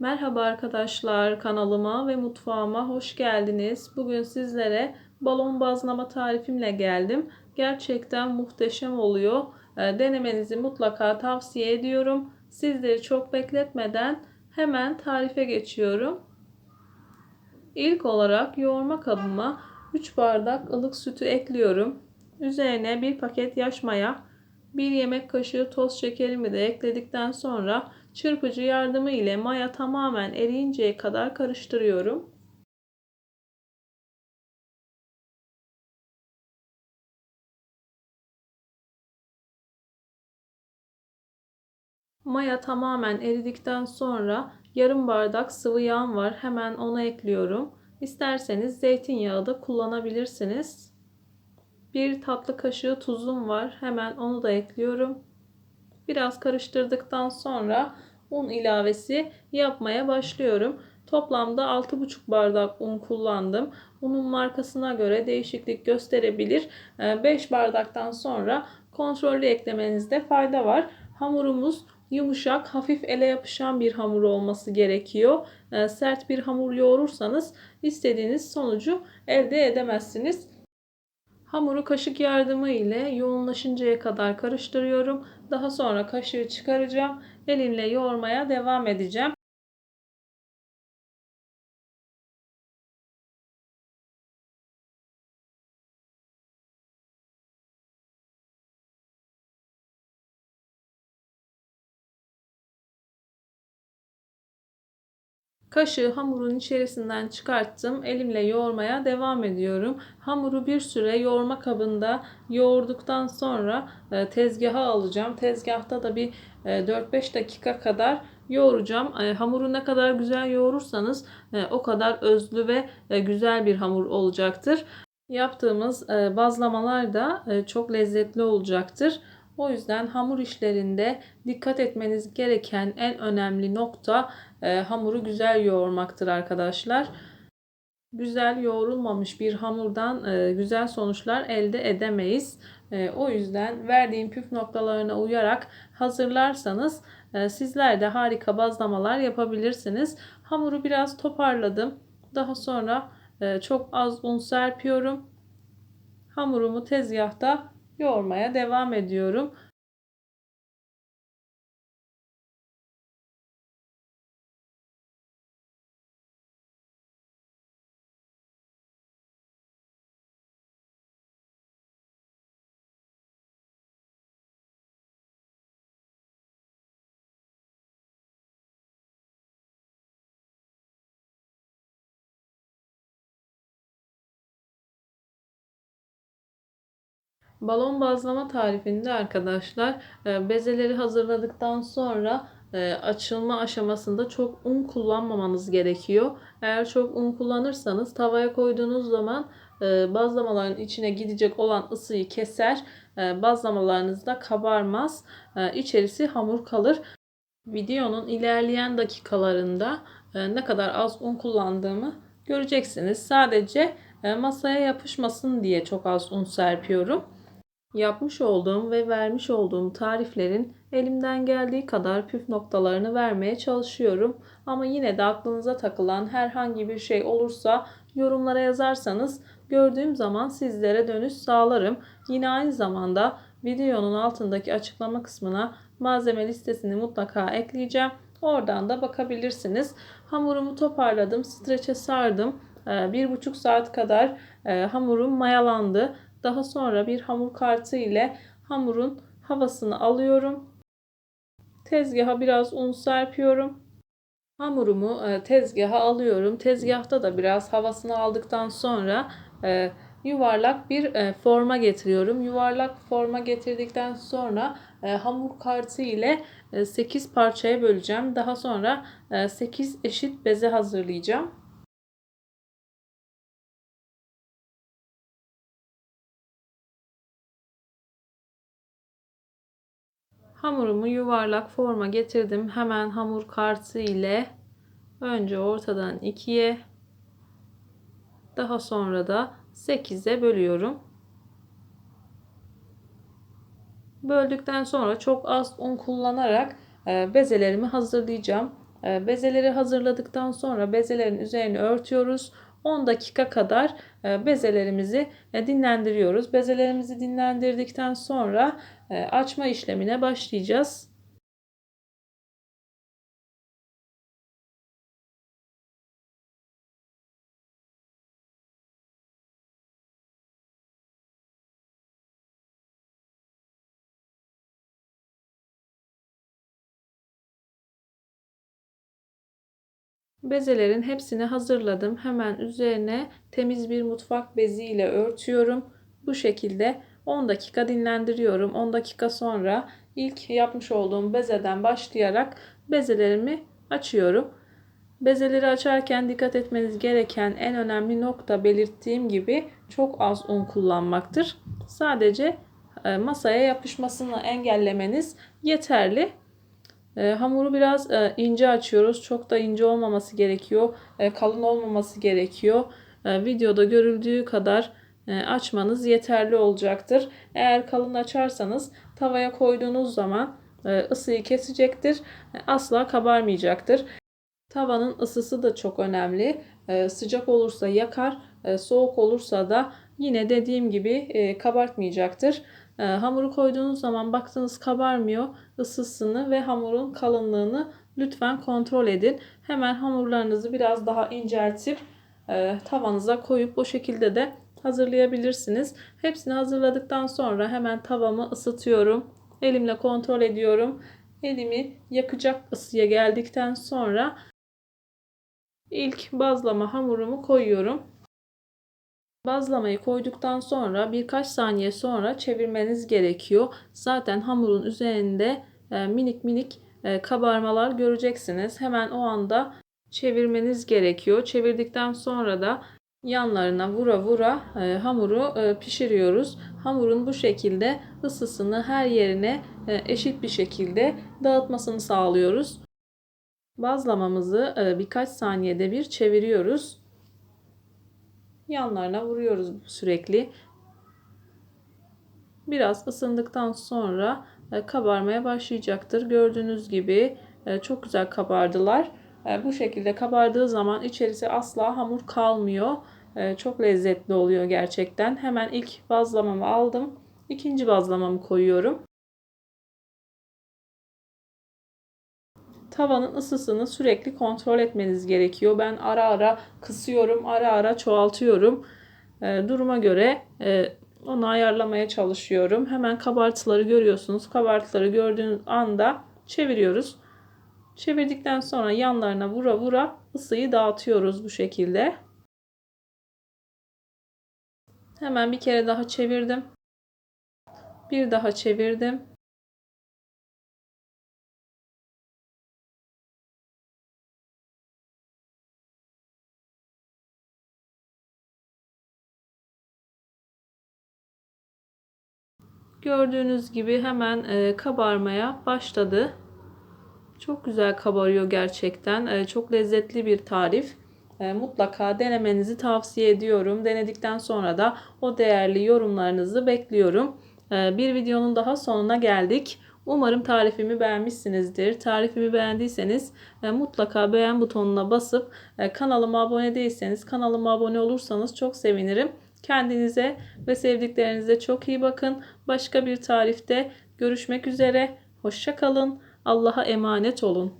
Merhaba arkadaşlar kanalıma ve mutfağıma hoş geldiniz. Bugün sizlere balon bazlama tarifimle geldim. Gerçekten muhteşem oluyor. E, Denemenizi mutlaka tavsiye ediyorum. Sizleri çok bekletmeden hemen tarife geçiyorum. İlk olarak yoğurma kabıma 3 bardak ılık sütü ekliyorum. Üzerine bir paket yaş maya, 1 yemek kaşığı toz şekerimi de ekledikten sonra çırpıcı yardımı ile maya tamamen eriyinceye kadar karıştırıyorum. Maya tamamen eridikten sonra yarım bardak sıvı yağım var. Hemen onu ekliyorum. İsterseniz zeytinyağı da kullanabilirsiniz. Bir tatlı kaşığı tuzum var. Hemen onu da ekliyorum. Biraz karıştırdıktan sonra un ilavesi yapmaya başlıyorum. Toplamda 6,5 bardak un kullandım. Unun markasına göre değişiklik gösterebilir. 5 ee, bardaktan sonra kontrollü eklemenizde fayda var. Hamurumuz yumuşak, hafif ele yapışan bir hamur olması gerekiyor. Ee, sert bir hamur yoğurursanız istediğiniz sonucu elde edemezsiniz. Hamuru kaşık yardımı ile yoğunlaşıncaya kadar karıştırıyorum. Daha sonra kaşığı çıkaracağım. Elimle yoğurmaya devam edeceğim. Kaşığı hamurun içerisinden çıkarttım. Elimle yoğurmaya devam ediyorum. Hamuru bir süre yoğurma kabında yoğurduktan sonra e, tezgaha alacağım. Tezgahta da bir 4-5 e, dakika kadar yoğuracağım. E, hamuru ne kadar güzel yoğurursanız o kadar özlü ve güzel bir hamur olacaktır. Yaptığımız bazlamalar da çok lezzetli olacaktır. O yüzden hamur işlerinde dikkat etmeniz gereken en önemli nokta e, hamuru güzel yoğurmaktır arkadaşlar. Güzel yoğrulmamış bir hamurdan e, güzel sonuçlar elde edemeyiz. E, o yüzden verdiğim püf noktalarına uyarak hazırlarsanız e, sizler de harika bazlamalar yapabilirsiniz. Hamuru biraz toparladım. Daha sonra e, çok az un serpiyorum. Hamurumu tezgahta yoğurmaya devam ediyorum. Balon bazlama tarifinde arkadaşlar e, bezeleri hazırladıktan sonra e, açılma aşamasında çok un kullanmamanız gerekiyor. Eğer çok un kullanırsanız tavaya koyduğunuz zaman e, bazlamaların içine gidecek olan ısıyı keser. Bazlamalarınız da kabarmaz. İçerisi hamur kalır. Videonun ilerleyen dakikalarında ne kadar az un kullandığımı göreceksiniz. Sadece masaya yapışmasın diye çok az un serpiyorum. Yapmış olduğum ve vermiş olduğum tariflerin elimden geldiği kadar püf noktalarını vermeye çalışıyorum. Ama yine de aklınıza takılan herhangi bir şey olursa yorumlara yazarsanız gördüğüm zaman sizlere dönüş sağlarım. Yine aynı zamanda videonun altındaki açıklama kısmına malzeme listesini mutlaka ekleyeceğim. Oradan da bakabilirsiniz. Hamurumu toparladım, streçe sardım. Ee, bir buçuk saat kadar e, hamurum mayalandı. Daha sonra bir hamur kartı ile hamurun havasını alıyorum. Tezgaha biraz un serpiyorum. Hamurumu e, tezgaha alıyorum. Tezgahta da biraz havasını aldıktan sonra e, yuvarlak bir e, forma getiriyorum. Yuvarlak forma getirdikten sonra hamur kartı ile 8 parçaya böleceğim. Daha sonra 8 eşit beze hazırlayacağım. Hamurumu yuvarlak forma getirdim. Hemen hamur kartı ile önce ortadan ikiye daha sonra da 8'e bölüyorum. Böldükten sonra çok az un kullanarak e, bezelerimi hazırlayacağım. E, bezeleri hazırladıktan sonra bezelerin üzerini örtüyoruz. 10 dakika kadar e, bezelerimizi e, dinlendiriyoruz. Bezelerimizi dinlendirdikten sonra e, açma işlemine başlayacağız. Bezelerin hepsini hazırladım. Hemen üzerine temiz bir mutfak bezi ile örtüyorum. Bu şekilde 10 dakika dinlendiriyorum. 10 dakika sonra ilk yapmış olduğum bezeden başlayarak bezelerimi açıyorum. Bezeleri açarken dikkat etmeniz gereken en önemli nokta belirttiğim gibi çok az un kullanmaktır. Sadece e, masaya yapışmasını engellemeniz yeterli. E, hamuru biraz e, ince açıyoruz. Çok da ince olmaması gerekiyor. E, kalın olmaması gerekiyor. E, videoda görüldüğü kadar e, açmanız yeterli olacaktır. Eğer kalın açarsanız tavaya koyduğunuz zaman e, ısıyı kesecektir. E, asla kabarmayacaktır. Tavanın ısısı da çok önemli. E, sıcak olursa yakar, e, soğuk olursa da yine dediğim gibi e, kabartmayacaktır. E, hamuru koyduğunuz zaman baktınız kabarmıyor. Isısını ve hamurun kalınlığını lütfen kontrol edin. Hemen hamurlarınızı biraz daha inceltip e, tavanıza koyup bu şekilde de hazırlayabilirsiniz. Hepsini hazırladıktan sonra hemen tavamı ısıtıyorum. Elimle kontrol ediyorum. Elimi yakacak ısıya geldikten sonra ilk bazlama hamurumu koyuyorum. Bazlamayı koyduktan sonra birkaç saniye sonra çevirmeniz gerekiyor. Zaten hamurun üzerinde e, minik minik e, kabarmalar göreceksiniz. Hemen o anda çevirmeniz gerekiyor. Çevirdikten sonra da yanlarına vura vura e, hamuru pişiriyoruz. Hamurun bu şekilde ısısını her yerine eşit bir şekilde dağıtmasını sağlıyoruz. Bazlamamızı birkaç saniyede bir çeviriyoruz yanlarına vuruyoruz sürekli. Biraz ısındıktan sonra e, kabarmaya başlayacaktır. Gördüğünüz gibi e, çok güzel kabardılar. E, bu şekilde kabardığı zaman içerisi asla hamur kalmıyor. Çok lezzetli oluyor gerçekten. Hemen ilk bazlamamı aldım. İkinci bazlamamı koyuyorum. Tavanın ısısını sürekli kontrol etmeniz gerekiyor. Ben ara ara kısıyorum, ara ara çoğaltıyorum. E, duruma göre e, onu ayarlamaya çalışıyorum. Hemen kabartıları görüyorsunuz. Kabartıları gördüğünüz anda çeviriyoruz. Çevirdikten sonra yanlarına vura vura ısıyı dağıtıyoruz bu şekilde. Hemen bir kere daha çevirdim. Bir daha çevirdim. Gördüğünüz gibi hemen e, kabarmaya başladı. Çok güzel kabarıyor gerçekten. E, çok lezzetli bir tarif. E, mutlaka denemenizi tavsiye ediyorum. Denedikten sonra da o değerli yorumlarınızı bekliyorum. Bir videonun daha sonuna geldik. Umarım tarifimi beğenmişsinizdir. Tarifimi beğendiyseniz mutlaka beğen butonuna basıp kanalıma abone değilseniz kanalıma abone olursanız çok sevinirim. Kendinize ve sevdiklerinize çok iyi bakın. Başka bir tarifte görüşmek üzere. Hoşça kalın. Allah'a emanet olun.